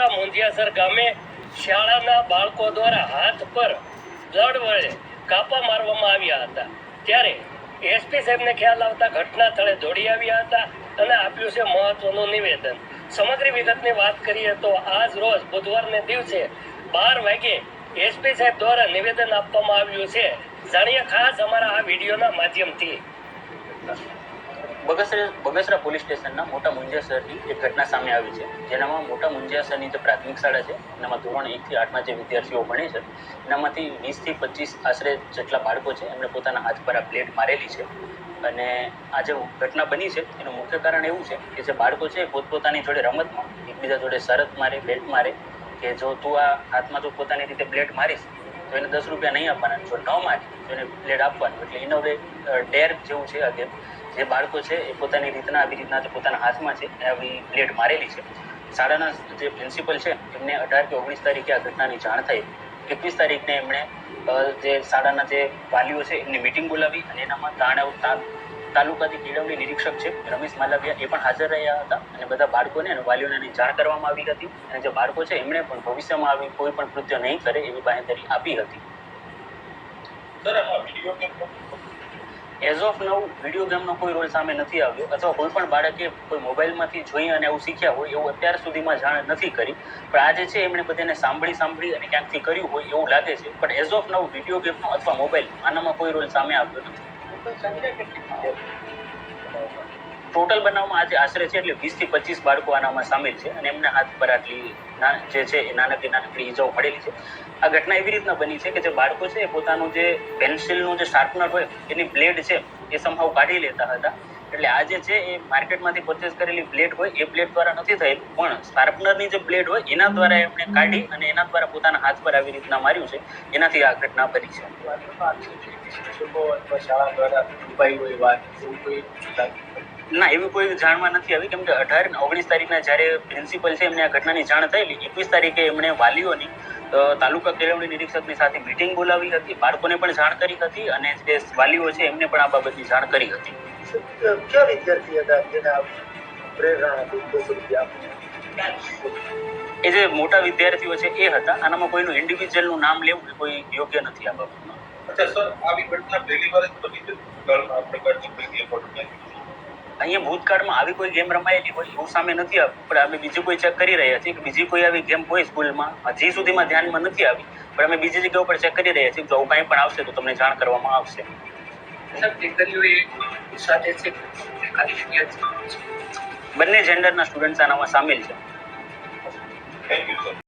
મોટા મુંધિયાસર ગામે શાળાના બાળકો દ્વારા હાથ પર બ્લડ વડે કાપા મારવામાં આવ્યા હતા. ત્યારે એસપી સાહેબને ખ્યાલ આવતા ઘટના સ્થળે દોડી આવ્યા હતા અને આપ્યું છે મહત્વનું નિવેદન. સમગ્ર વિગતની વાત કરીએ તો આજ રોજ બુધવારને દિવસે બાર વાગે એસપી સાહેબ દ્વારા નિવેદન આપવામાં આવ્યું છે. જાણીએ ખાસ અમારા આ વિડીયોના માધ્યમથી. બગસરા બગસરા પોલીસ સ્ટેશનના મોટા મુંજાસરની એક ઘટના સામે આવી છે. જેનામાં મોટા મુંજાસરની જે પ્રાથમિક શાળા છે, એનામાં ધોરણ એકથી આઠમાં જે વિદ્યાર્થીઓ ભણે છે, એનામાંથી વીસથી પચીસ આશરે જેટલા બાળકો છે એમણે પોતાના હાથ પર આ પ્લેટ મારેલી છે. અને આ જે ઘટના બની છે, એનું મુખ્ય કારણ એવું છે કે જે બાળકો છે પોતપોતાની જોડે રમતમાં, એકબીજા જોડે શરત મારે બેટ મારે, કે જો તું આ હાથમાં જો પોતાની રીતે પ્લેટ મારીશ, તો એને દસ રૂપિયા નહીં આપવાના. જો ન મારી, તો એને પ્લેટ આપવાનું. એટલે એનો ડેર જેવું છે આ ગેમ જે બાળકો છે એ પોતાની રીતના, આવી રીતના પોતાના હાથમાં છે, એ આવી બ્લેડ મારેલી છે. શાળાના જે પ્રિન્સિપલ છે, એમને અઢાર કે ઓગણીસ તારીખે આ ઘટનાની જાણ થઈ. એકવીસ તારીખને એમણે જે શાળાના જે વાલીઓ છે, એમની મિટિંગ બોલાવી અને એનામાં તાણાવ તા- તાલુકાથી કેળવણી નિરીક્ષક છે, રમેશ માલવિયા, એ પણ હાજર રહ્યા હતા અને બધા બાળકોને અને વાલીઓને એની જાણ કરવામાં આવી હતી અને જે બાળકો છે, એમણે પણ ભવિષ્યમાં આવી કોઈ પણ કૃત્ય નહીં કરે એવી બાંહેધરી આપી હતી. સર આ video as of now video ગેમનો કોઈ રોલ સામે નથી આવ્યો અથવા કોઈ પણ બાળકે કોઈ મોબાઈલમાંથી જોઈ અને એવું શીખ્યા હોય એવું અત્યાર સુધીમાં જાણ નથી કરી. પણ આજે છે, એમણે બધાને સાંભળી સાંભળી અને ક્યાંકથી કર્યું હોય એવું લાગે છે. પણ એઝ ઓફ નવ વીડિયો ગેમનો અથવા મોબાઈલ આનામાં કોઈ રોલ સામે આવ્યો નથી. ટોટલ બનાવમાં આજે આશરે છે એટલે વીસથી પચીસ બાળકો આનામાં સામેલ છે અને એમના હાથ પર આટલી જે છે એ નાનકડી નાનકડી ઈજાઓ પડેલી છે. આ ઘટના એવી રીતના બની છે કે જે બાળકો છે એ પોતાનું જે પેન્સિલનું જે શાર્પનર હોય એની બ્લેડ છે એ સંભાવ કાઢી લેતા હતા. એટલે આ જે છે એ માર્કેટમાંથી પરચેસ કરેલી બ્લેડ હોય, એ બ્લેડ દ્વારા નથી થયેલું પણ શાર્પનરની જે બ્લેડ હોય, એના દ્વારા એમણે કાઢી અને એના દ્વારા પોતાના હાથ પર આવી રીતના માર્યું છે. એનાથી આ ઘટના બની છે. ના, એવી કોઈ જાણમાં નથી આવી. કેમ કે અઢાર ઓગણીસ તારીખના જ્યારે પ્રિન્સિપલ છે એમને આ ઘટનાની જાણ થયેલી. એકવીસ તારીખે એમણે વાલીઓની તાલુકા કેળવણી નિરીક્ષકની સાથે મિટિંગ બોલાવી હતી. બાળકોને પણ જાણ કરી હતી અને જે વાલીઓ છે, એમને પણ આ બાબતની જાણ કરી હતી. કયા વિદ્યાર્થી હતા જેને પ્રેરણા હતી રૂપિયા એ જે મોટા વિદ્યાર્થીઓ છે એ હતા આનામાં કોઈનું ઇન્ડિવિજ્યુઅલનું નામ લેવું એ કોઈ યોગ્ય નથી આ બાબતમાં? અચ્છા સર આવી ઘટના પહેલી વાર જ બની છે? આ પ્રકારની કોઈ ગેમ રમાઈ? અહીંયા ભૂતકાળમાં આવી કોઈ ગેમ રમાયેલી હોય એવું સામે નથી આવ્યું પણ અમે બીજી કોઈ ચેક કરી રહ્યા છીએ કે બીજી કોઈ આવી ગેમ હોય સ્કૂલમાં હજી સુધીમાં ધ્યાનમાં નથી આવી પણ અમે બીજી જગ્યા ઉપર ચેક કરી રહ્યા છીએ જો આવું કાંઈ પણ આવશે તો તમને જાણ કરવામાં આવશે. બંને જેન્ડરના સ્ટુડન્ટ્સ આનામાં સામેલ છે. Thank you sir